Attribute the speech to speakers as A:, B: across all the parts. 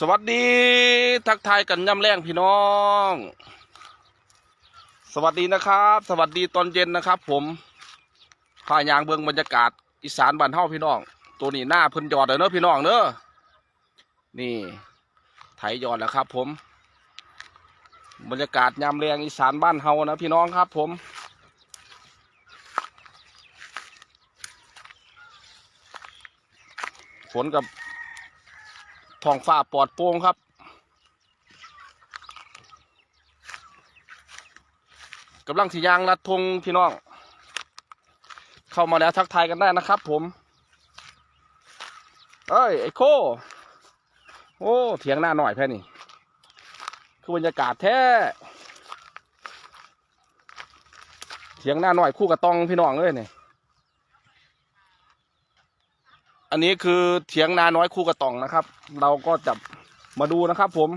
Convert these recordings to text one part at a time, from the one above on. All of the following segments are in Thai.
A: สวัสดีทักทายกันย่ำแรงพี่น้อง สวัสดีนะครับ สวัสดีตอนเย็นนะครับ ผมพายางเบืองบรรยากาศอีสานบ้านเฮาพี่น้อง ตัวนี้หน้าเพิ่นยอดเลยเนอะพี่น้องเนอะนี่ไถยอดแล้วครับ ผม บรรยากาศยามแรงอีสานบ้านเฮานะพี่น้องครับ ผมฝนกับ ท้องฟ้าปลอดโปร่งครับ กำลังสียางรัดทงพี่น้อง เข้ามาแล้วทักทายกันได้นะครับผม เอ้ยไอโค โอ้เถียงหน้าหน่อยแพ่นี่ คือบรรยากาศแท้เถียงหน้าหน่อยคู่กับตองพี่น้องเลยเนี่ย อันนี้คือเถียงนาน้อยคู่กระต่องนะครับ เราก็จะมาดูนะครับ ผม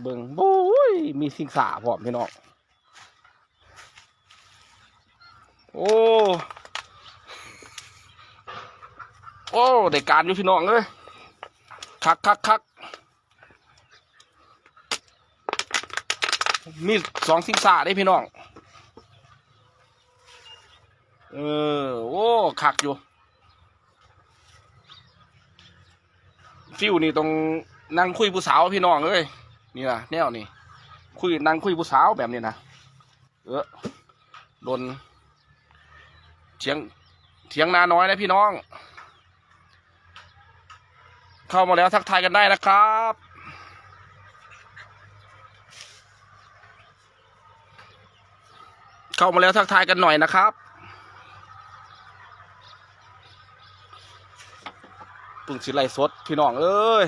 A: เบิงโอ้ยมีสิงสาพร้อมพี่น้องโอ้โอ้ได้การอยู่พี่น้องเลยคักคักคักมีสองสิงสาได้พี่น้อง เออ โอ้คักอยู่ ฟิวนี่ตรงนั่งคุยผู้สาวพี่น้องเอ้ยนี่นะแนวนี่คุยนั่งคุยผู้สาวแบบนี้นะเออโดนเถียงเถียงนาน้อยนะพี่น้อง เข้ามาแล้วทักทายกันได้นะครับเข้ามาแล้วทักทายกันหน่อยนะครับ ปึ่งสิไลฟ์สด พี่น้องเอ้ย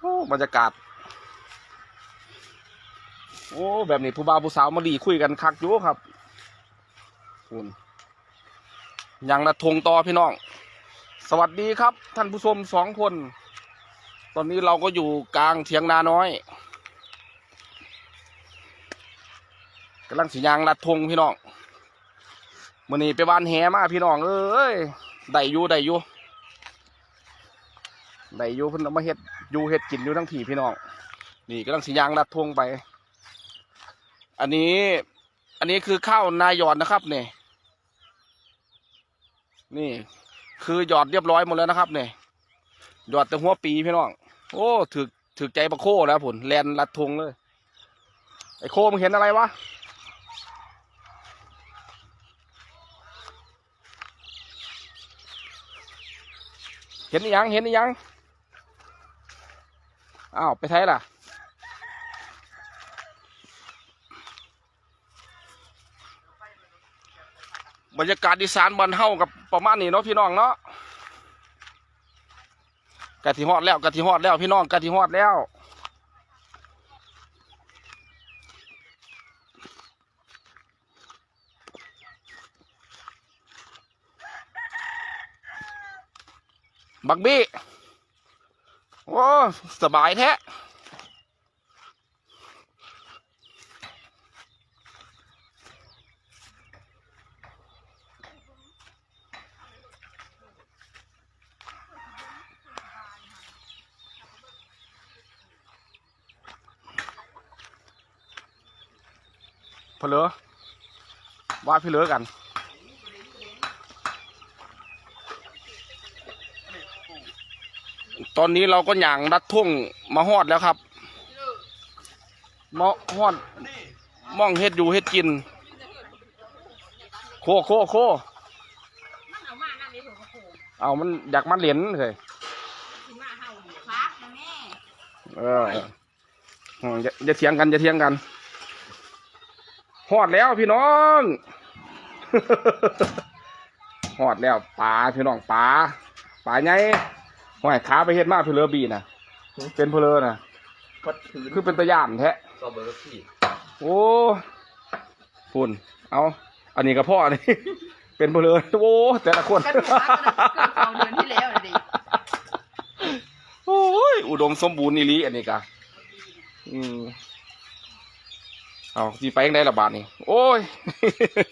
A: โอ้บรรยากาศ โอ้แบบนี้ผู้บ่าวผู้สาวมาดีคุยกันคักอยู่ครับคุณยังละทงต่อพี่น้อง สวัสดีครับ ท่านผู้ชมสองคน ตอนนี้เราก็อยู่กลางเถียงนาน้อยกำลังสียางลัดทงพี่น้องมื่อนี้ไปบ้านแหมาพี่น้องเอ้ยได้อยู่ได้อยู่ ได้อยู่เพิ่นเอามาเฮ็ดอยู่เฮ็ดกินอยู่ทั้งผีพี่น้องนี่กำลังสียางรัดทวงไป อันนี้ อันนี้คือข้าวนายหยอดนะครับเนี่ยนี่ คือหยอดเรียบร้อยหมดแล้วนะครับเนี่ยหยอดแต่หัวปีพี่น้องโอ้ถึกถึกใจปะโคแล้วผลแลนรัดทวงเลย ไอ้โคมึงเห็นอะไรวะเห็นอีหยังเห็นอีหยัง อ้าวไปไทยล่ะ บรรยากาศดีสานบันเฮากับประมาณนี้เนาะพี่น้องเนาะกะทิฮอดแล้วกะทิฮอดแล้วพี่น้องกะทิฮอดแล้วบักบี้ โอ้สบายแท้เพลือว่าพี่เลือกัน ตอนนี้เราก็หย่างรัดทุ่งมาฮอดแล้วครับมาฮอดมองเฮ็ดอยู่เฮ็ดกิน โคโคโค
B: เอามันนี่ผมก็โผล่
A: เอามันอยากมันเหรียญเลย
B: เอยู่ครับนะ
A: เอออืมอย่าอย่าเถียงกันอย่าเถียงกันฮอดแล้วพี่น้องฮอดแล้วปลาพี่น้องปลาปลาไง ห้อยขาไปเฮ็ดมาเพลอบีน่ะเป็นเพลอน่ะ
C: พัดผืน
A: คือเป็นตะย่านแท้
C: ก็เบอร์พี่
A: โอ้ฝุ่นเอาอันนี้กับพ่อนี่เป็นเพลอโอ้แต่ละคน
B: กระดูกขาก็เกิดสองเดือนที่แล้วน่ะดิ
A: โอ้ยอุดมสมบูรณ์นี่ลีอันนี้กะอืมเอาที่ไปยังได้ละบาทนี่โอ้ย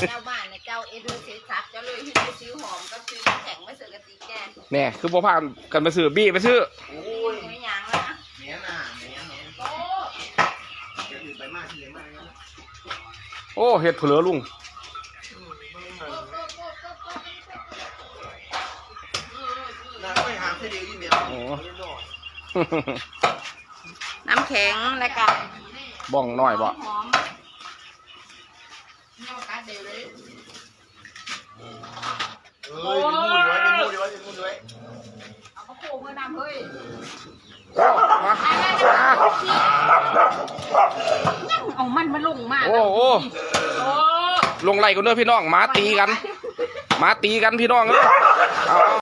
B: เจ้าบ้านเนี่ยเจ้าเอเธอร์เซซับเ็เลยที่ไปซื้อหอมก็ซื้อแข็งมาซื้อกะติแก
A: แน่คือพ่ผ่านกันไปซื้อบี้ไปซื้อ
C: โอ้
A: ไม่ยั้งนะแน
C: น่ะนแโอ้เโอ้เห็ดเผือ
A: ลุง
B: น้ำแข็งแล้วกัน
A: บ้องน้อยบ่
C: เอ้ยเป็นมูดไว้เป็นมูดไว้เป็นมูดไว้
B: เอากระโปรงมาดำเฮ้ย
A: โอ้มา
B: เอามันมาลงมา
A: โอ้โอ้
B: โอ้
A: ลงไหลกันเด้อพี่น้องหมาตีกันหมาตีกันพี่น้องเอ้ยเอา